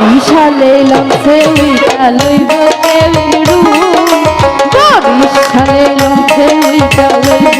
বিশালে লমসে উইটা লইব কেউ রু বিশালে লমসে উইটা লইব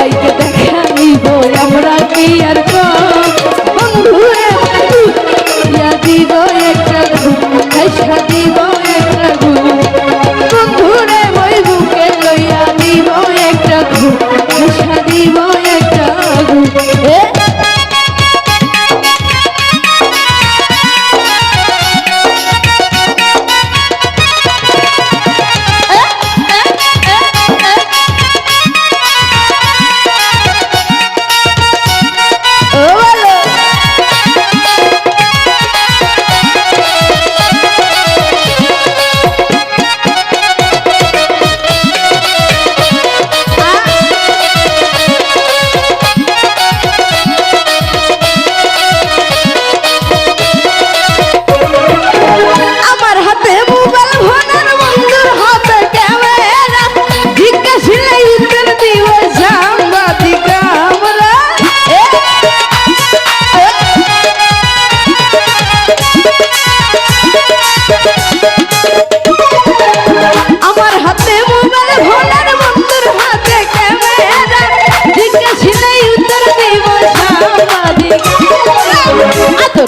সবাইকে দেখা নিব আমরা কি আর কর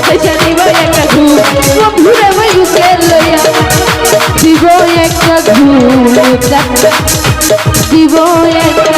চাইছে নিব একটা ঘুম বন্ধুরে বইকে লইয়া দিব একটা ঘুম দিব একটা